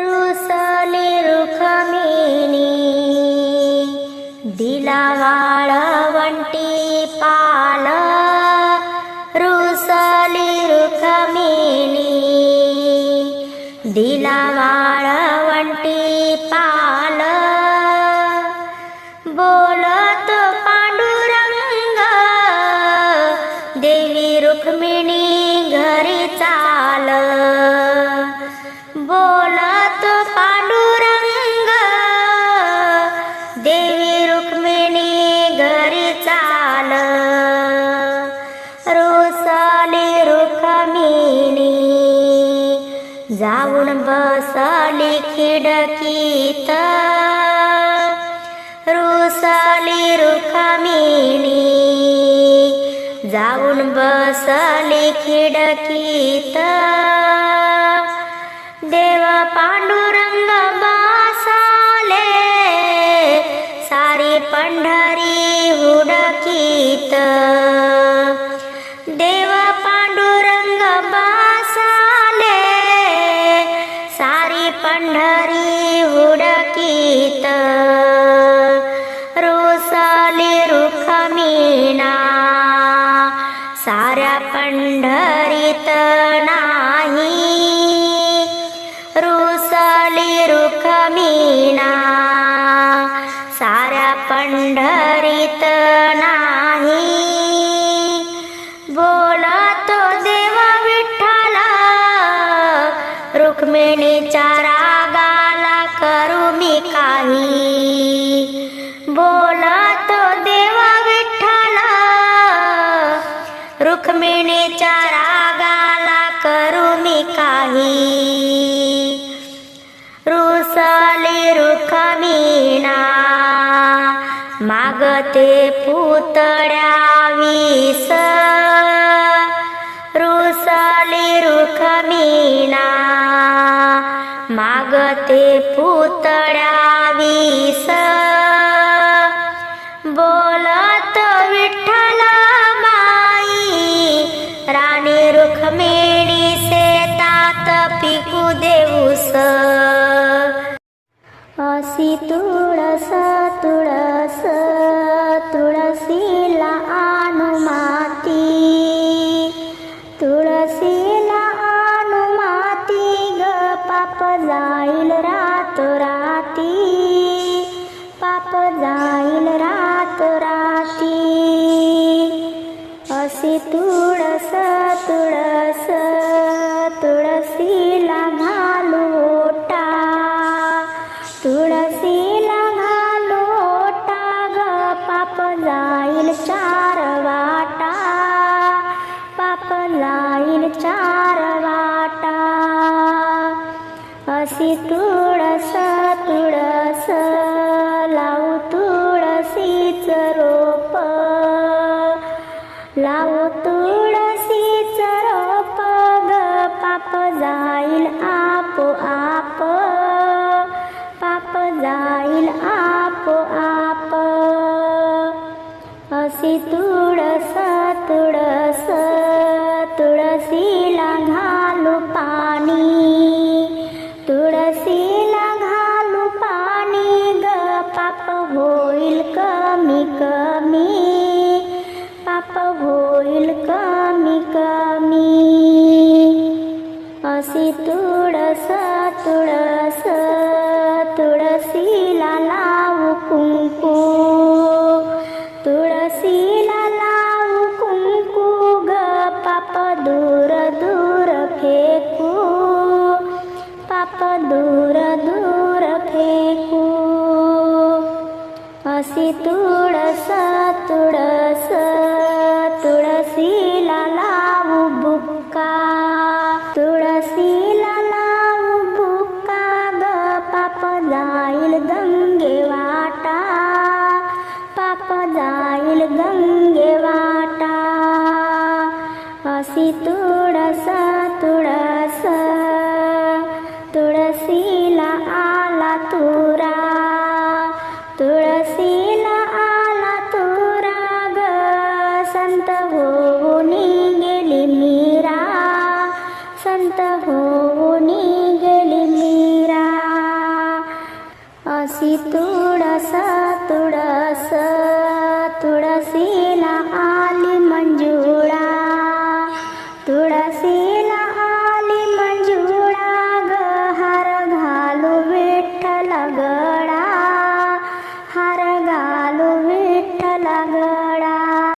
रुसली रुखमिनी दिला वाळवंटी पाल रुसली रुखमिनी दिला वाळवंटी पाल बोलत पांडुरंग देवी रुक्मिणी घरी चाल बोलत रोसली रुखमिनी. जाऊन बसली खिडकीत. रुसली रुखमिनी. जाऊन बसली खिडकीत. देव पांडुरंग पंढरी हुडकीत. रोसली रुखमीना. साऱ्या पंढरीत नाही. रुसाली रुख मीना साऱ्या पंढरीत नाही. बोलतो देव रुक्मिणीच्या नाही रुसली रुखमीना मागते पुतळ्या विस. रुसली रुखमीना मागते पुतळ्या विस. बोलत विठ्ठला माई राणी रुखमेणी टिकू देऊस. असी तुळस तुळस तुळसीला आणू माती तुळसीला तुळसा तुळसा तुळस लावू तुळसीच रोप. लावू तुळसीच रोप ग पाप जाईल आप आप पाप जाईल आप तुळस तुळस तुळसीला लावू कुंकू. तुळसीला लावू कुंकू ग पाप दूर दूर फेकू. पाप दूर दूर फेकू. अशी तुळस संत होऊन गेली मीरा. संत होऊन गेली मीरा. अशी तुळस तुळस तुळसीला आली मंजूर.